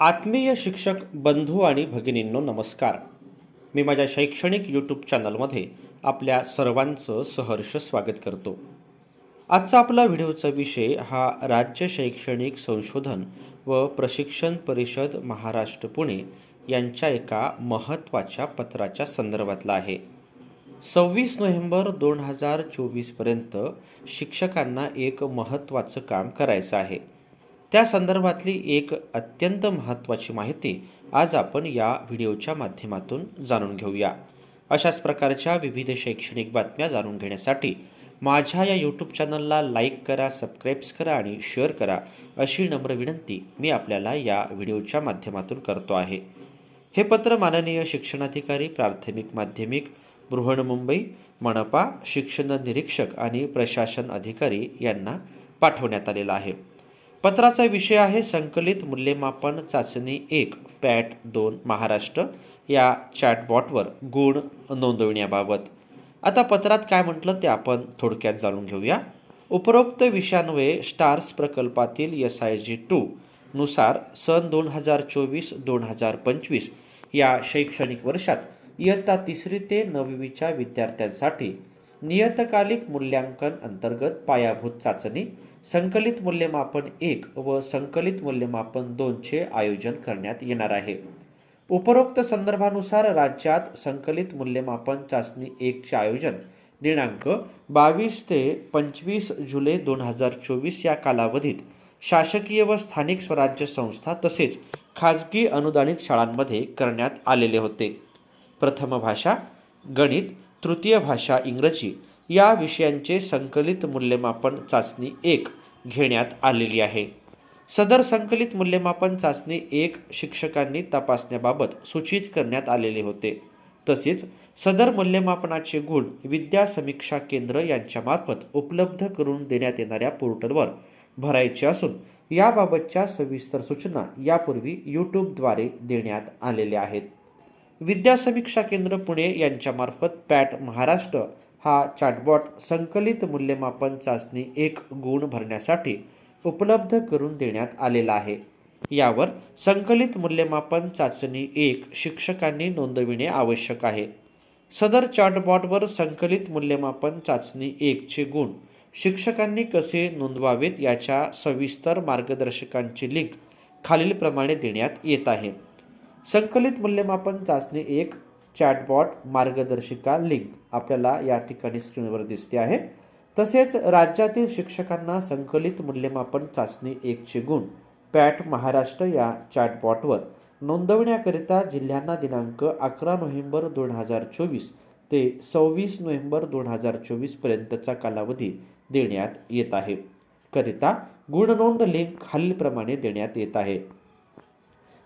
आत्मीय शिक्षक बंधू आणि भगिनींनो नमस्कार. मी माझ्या शैक्षणिक यूट्यूब चॅनलमध्ये आपल्या सर्वांचं सहर्ष स्वागत करतो. आजचा आपला व्हिडिओचा विषय हा राज्य शैक्षणिक संशोधन व प्रशिक्षण परिषद महाराष्ट्र पुणे यांच्या एका महत्त्वाच्या पत्राच्या संदर्भातला आहे. सव्वीस नोव्हेंबर दोन हजार चोवीसपर्यंत शिक्षकांना एक महत्त्वाचं काम करायचं आहे. त्या संदर्भातली एक अत्यंत महत्त्वाची माहिती आज आपण या व्हिडिओच्या माध्यमातून जाणून घेऊया. अशाच प्रकारच्या विविध शैक्षणिक बातम्या जाणून घेण्यासाठी माझ्या या यूट्यूब चॅनलला लाईक करा सबस्क्राईब्स करा आणि शेअर करा अशी नम्र विनंती मी आपल्याला या व्हिडिओच्या माध्यमातून करतो आहे. हे पत्र माननीय शिक्षणाधिकारी प्राथमिक माध्यमिक बृहन्मुंबई मनपा शिक्षण निरीक्षक आणि प्रशासन अधिकारी यांना पाठवण्यात आलेला आहे. पत्राचा विषय आहे संकलित मूल्यमापन चाचणी एक पॅट दोन महाराष्ट्र. या चॅटबॉटवर गुण नोंदविण्याबाबत. आता पत्रात काय म्हटलं ते आपण थोडक्यात जाणून घेऊया. उपरोक्त विषयान्वये स्टार्स प्रकल्पातील एस आय जी टू नुसार सन दोन हजार चोवीस दोन हजार पंचवीस या शैक्षणिक वर्षात इयत्ता तिसरी ते नववीच्या विद्यार्थ्यांसाठी नियतकालिक मूल्यांकन अंतर्गत पायाभूत चाचणी संकलित मूल्यमापन एक व संकलित मूल्यमापन दोनचे आयोजन करण्यात येणार आहे. उपरोक्त संदर्भानुसार राज्यात संकलित मूल्यमापन चाचणी एकचे आयोजन दिनांक बावीस ते पंचवीस जुलै दोन हजार चोवीस या कालावधीत शासकीय व स्थानिक स्वराज्य संस्था तसेच खाजगी अनुदानित शाळांमध्ये करण्यात आलेले होते. प्रथम भाषा गणित तृतीय भाषा इंग्रजी या विषयांचे संकलित मूल्यमापन चाचणी एक घेण्यात आलेली आहे. सदर संकलित मूल्यमापन चाचणी एक शिक्षकांनी तपासण्याबाबत सूचित करण्यात आलेले होते. तसेच सदर मूल्यमापनाचे गुण विद्या समीक्षा केंद्र यांच्यामार्फत उपलब्ध करून देण्यात येणाऱ्या पोर्टलवर भरायचे असून याबाबतच्या सविस्तर सूचना यापूर्वी यूट्यूबद्वारे देण्यात आलेल्या आहेत. विद्या समीक्षा केंद्र पुणे यांच्यामार्फत पॅट महाराष्ट्र हा चॅटबॉट संकलित मूल्यमापन चाचणी एक गुण भरण्यासाठी उपलब्ध करून देण्यात आलेला आहे. यावर संकलित मूल्यमापन चाचणी एक शिक्षकांनी नोंदविणे आवश्यक आहे. सदर चॅटबॉटवर संकलित मूल्यमापन चाचणी एकचे गुण शिक्षकांनी कसे नोंदवावेत याच्या सविस्तर मार्गदर्शकांची लिंक खालीलप्रमाणे देण्यात येत आहे. संकलित मूल्यमापन चाचणी एक चॅटबॉट मार्गदर्शिका लिंक आपल्याला या ठिकाणी स्क्रीनवर दिसते आहे. तसेच राज्यातील शिक्षकांना संकलित मूल्यमापन चाचणी एकचे गुण पॅट महाराष्ट्र या चॅटबॉटवर नोंदवण्याकरिता जिल्ह्यांना दिनांक अकरा नोव्हेंबर दोन हजार चोवीस ते सव्वीस नोव्हेंबर दोन हजार चोवीसपर्यंतचा कालावधी देण्यात येत आहे. करिता गुणनोंद लिंक खालीलप्रमाणे देण्यात येत आहे.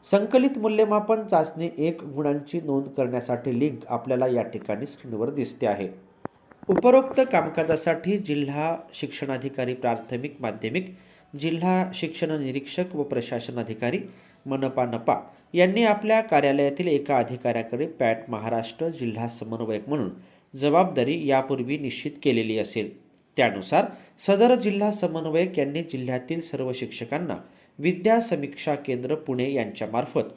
संकलित मूल्यमापन चाचणी एक गुणांची नोंद करण्यासाठी लिंक आपल्याला या ठिकाणी स्क्रीनवर दिसते आहे. उपरोक्त कामकाजासाठी जिल्हा शिक्षणाधिकारी प्राथमिक माध्यमिक जिल्हा शिक्षण निरीक्षक व प्रशासन अधिकारी मनपा नपा यांनी आपल्या कार्यालयातील एका अधिकाऱ्याकडे पॅट महाराष्ट्र जिल्हा समन्वयक म्हणून जबाबदारी यापूर्वी निश्चित केलेली असेल. त्यानुसार सदर जिल्हा समन्वयक यांनी जिल्ह्यातील सर्व शिक्षकांना विद्या समीक्षा केंद्र पुणे यांच्यामार्फत.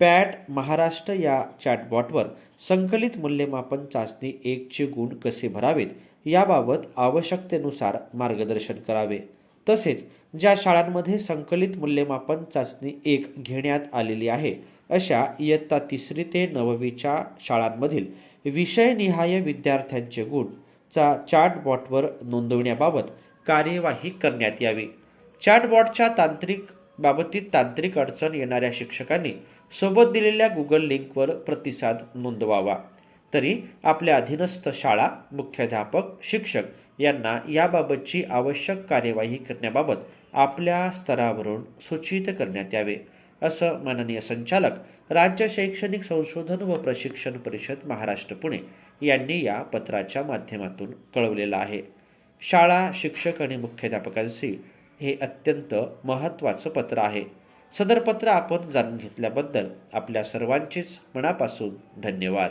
पॅट महाराष्ट्र या चॅटबॉटवर संकलित मूल्यमापन चाचणी एकचे गुण कसे भरावेत याबाबत आवश्यकतेनुसार मार्गदर्शन करावे. तसेच ज्या शाळांमध्ये संकलित मूल्यमापन चाचणी एक घेण्यात आलेली आहे अशा इयत्ता तिसरी ते नववीच्या शाळांमधील विषयनिहाय विद्यार्थ्यांचे गुण चा चॅटबॉटवर नोंदवण्याबाबत कार्यवाही करण्यात यावी. चॅटबॉटच्या तांत्रिक बाबतीत तांत्रिक अडचण येणाऱ्या शिक्षकांनी सोबत दिलेल्या गुगल लिंकवर प्रतिसाद नोंदवावा. तरी आपल्या अधीनस्थ शाळा मुख्याध्यापक शिक्षक यांना याबाबतची आवश्यक कार्यवाही करण्याबाबत आपल्या स्तरावरून सूचित करण्यात यावे असं माननीय संचालक राज्य शैक्षणिक संशोधन व प्रशिक्षण परिषद महाराष्ट्र पुणे यांनी या पत्राच्या माध्यमातून कळवलेलं आहे. शाळा शिक्षक आणि मुख्याध्यापकांशी हे अत्यंत महत्त्वाचं पत्र आहे. सदर पत्र आपण जाणून घेतल्याबद्दल आपल्या सर्वांचेच मनापासून धन्यवाद.